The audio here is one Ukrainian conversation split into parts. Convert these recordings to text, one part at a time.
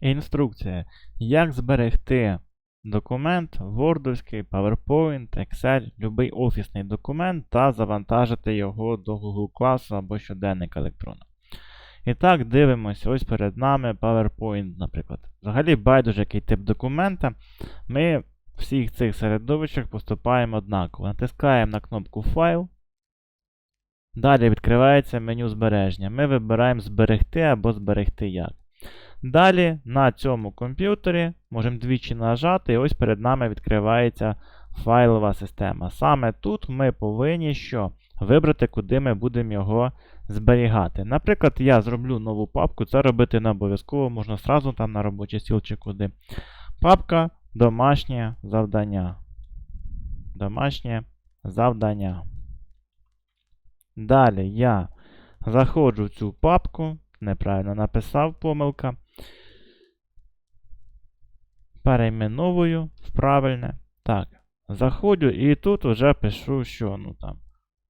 Інструкція. Як зберегти документ, Word, PowerPoint, Excel, будь-який офісний документ та завантажити його до Google класу або щоденник електронно. І так, дивимося, ось перед нами PowerPoint, наприклад. Взагалі, байдуже який тип документа. Ми в всіх цих середовищах поступаємо однаково. Натискаємо на кнопку Файл. Далі відкривається меню збереження. Ми вибираємо зберегти або зберегти як. Далі на цьому комп'ютері можемо двічі нажати, і ось перед нами відкривається файлова система. Саме тут ми повинні що? Вибрати, куди ми будемо його зберігати. Наприклад, я зроблю нову папку, це робити не обов'язково, можна сразу там на робочий стіл чи куди. Папка домашнє завдання. Домашнє завдання. Далі я заходжу в цю папку, неправильно написав помилка. Перейменовую в правильне. Так. Заходжу і тут вже пишу, що ну там.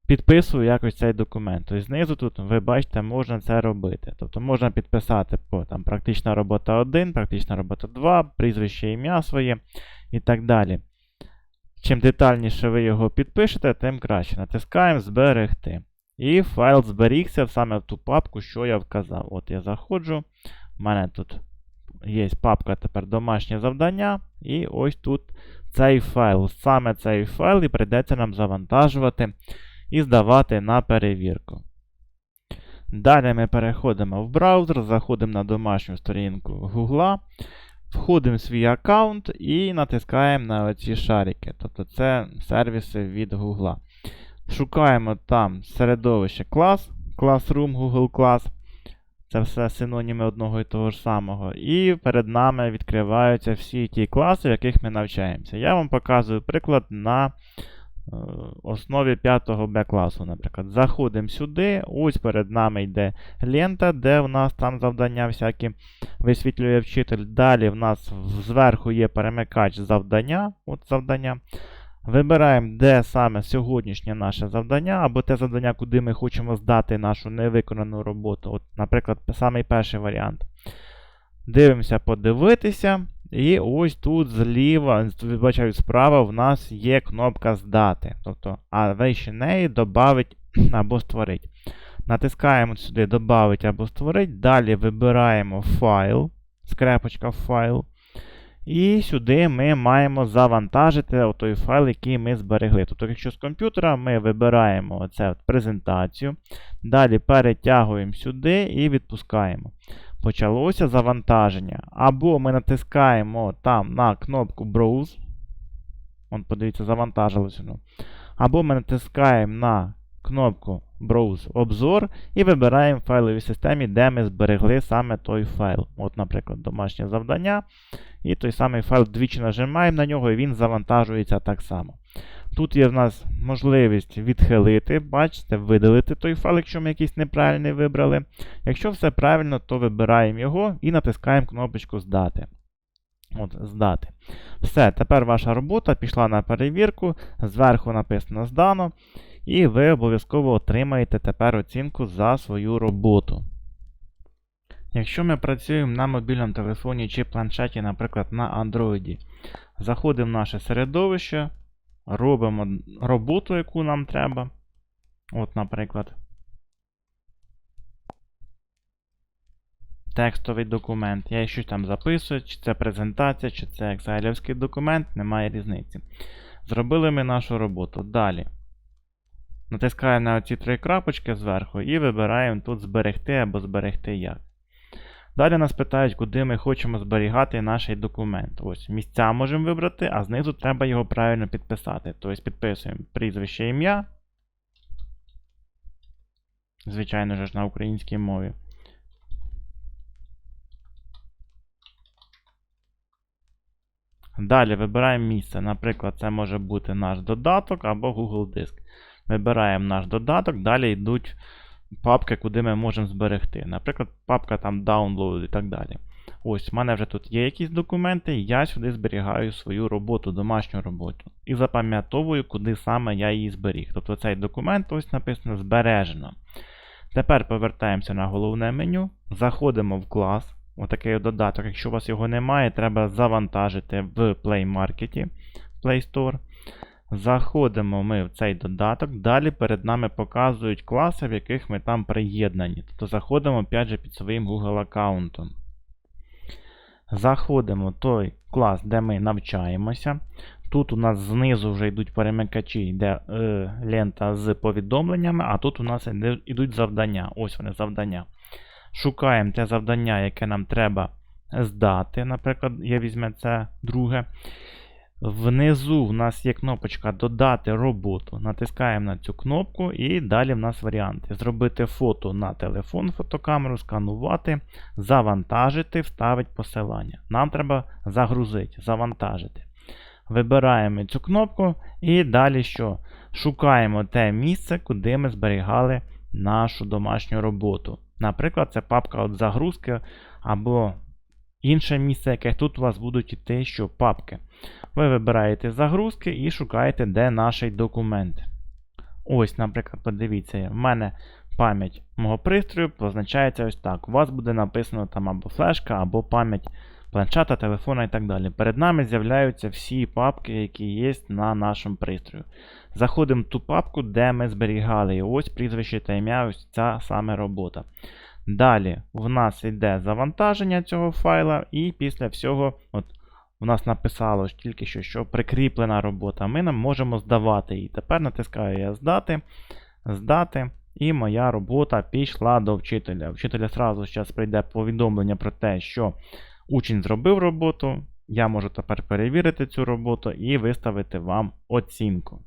Підписую якось цей документ. Тобто знизу тут, ви бачите, можна це робити. Тобто можна підписати по там, практична робота 1, практична робота 2, прізвище ім'я своє і так далі. Чим детальніше ви його підпишете, тим краще. Натискаємо Зберегти. І файл зберігся саме в ту папку, що я вказав. От я заходжу. У мене тут є папка тепер домашнє завдання. І ось тут цей файл. Саме цей файл і прийдеться нам завантажувати і здавати на перевірку. Далі ми переходимо в браузер, заходимо на домашню сторінку Google, входимо в свій аккаунт і натискаємо на оці шарики. Тобто це сервіси від Google. Шукаємо там середовище клас, Classroom, Google Class. Це все синоніми одного і того ж самого. І перед нами відкриваються всі ті класи, в яких ми навчаємося. Я вам показую приклад на е, основі 5-го Б класу, наприклад. Заходимо сюди, ось перед нами йде лента, де в нас там завдання всякі висвітлює вчитель. Далі в нас зверху є перемикач завдання. От завдання. Вибираємо, де саме сьогоднішнє наше завдання, або те завдання, куди ми хочемо здати нашу невиконану роботу. От, Наприклад, самий перший варіант. Дивимося, подивитися. І ось тут зліва, вибачаю, справа, в нас є кнопка Здати. Тобто, а вище неї додавить або створить. Натискаємо сюди Добавить або створить. Далі вибираємо файл, скрепочка файл. І сюди ми маємо завантажити той файл, який ми зберегли. Тобто, якщо з комп'ютера ми вибираємо оце презентацію, далі перетягуємо сюди і відпускаємо. Почалося завантаження. Або ми натискаємо там на кнопку Browse. Вон, подивіться, завантажилося. воно. Або ми натискаємо на кнопку Browse обзор і вибираємо в файловій системі, де ми зберегли саме той файл. От, наприклад, домашнє завдання. І той самий файл двічі нажимаємо на нього, і він завантажується так само. Тут є в нас можливість відхилити, бачите, видалити той файл, якщо ми якийсь неправильний вибрали. Якщо все правильно, то вибираємо його і натискаємо кнопочку Здати. От, Здати. Все, тепер ваша робота пішла на перевірку. Зверху написано здано. І ви обов'язково отримаєте тепер оцінку за свою роботу. Якщо ми працюємо на мобільному телефоні чи планшеті, наприклад, на Android, заходимо в наше середовище, робимо роботу, яку нам треба. От, наприклад, текстовий документ. Я щось там записую, чи це презентація, чи це екселівський документ, немає різниці. Зробили ми нашу роботу. Далі. Натискаємо на оці три крапочки зверху і вибираємо тут зберегти або зберегти як. Далі нас питають, куди ми хочемо зберігати наш документ. Ось місця можемо вибрати, а знизу треба його правильно підписати. Тобто підписуємо прізвище ім'я. Звичайно ж на українській мові. Далі вибираємо місце. Наприклад, це може бути наш додаток або Google Диск. Вибираємо наш додаток, далі йдуть папки, куди ми можемо зберегти. Наприклад, папка там Download і так далі. Ось, в мене вже тут є якісь документи, я сюди зберігаю свою роботу, домашню роботу. І запам'ятовую, куди саме я її зберіг. Тобто цей документ ось написано збережено. Тепер повертаємося на головне меню, заходимо в клас. отакий додаток. Якщо у вас його немає, треба завантажити в Play Market, Play Store. Заходимо ми в цей додаток. Далі перед нами показують класи, в яких ми там приєднані. Тобто заходимо опять же під своїм Google аккаунтом. Заходимо в той клас, де ми навчаємося. Тут у нас знизу вже йдуть перемикачі, йде е, лента з повідомленнями, а тут у нас йдуть завдання. Ось вони завдання. Шукаємо те завдання, яке нам треба здати. Наприклад, я візьму це друге. Внизу в нас є кнопочка Додати роботу. Натискаємо на цю кнопку, і далі в нас варіанти. Зробити фото на телефон, фотокамеру, сканувати, завантажити, вставити посилання. Нам треба загрузити, завантажити. Вибираємо цю кнопку і далі що? Шукаємо те місце, куди ми зберігали нашу домашню роботу. Наприклад, це папка от загрузки або інше місце, яке тут у вас будуть йти що папки. Ви вибираєте загрузки і шукаєте, де наш документ. Ось, наприклад, подивіться, в мене пам'ять мого пристрою позначається ось так. У вас буде написано там або флешка, або пам'ять планшета, телефона і так далі. Перед нами з'являються всі папки, які є на нашому пристрою. Заходимо в ту папку, де ми зберігали. І ось прізвище та ім'я, ось ця саме робота. Далі в нас йде завантаження цього файла, і після всього, от у нас написало тільки що, що прикріплена робота. Ми нам можемо здавати її. Тепер натискаю я здати, здати. І моя робота пішла до вчителя. Вчителя сразу зараз прийде повідомлення про те, що учень зробив роботу. Я можу тепер перевірити цю роботу і виставити вам оцінку.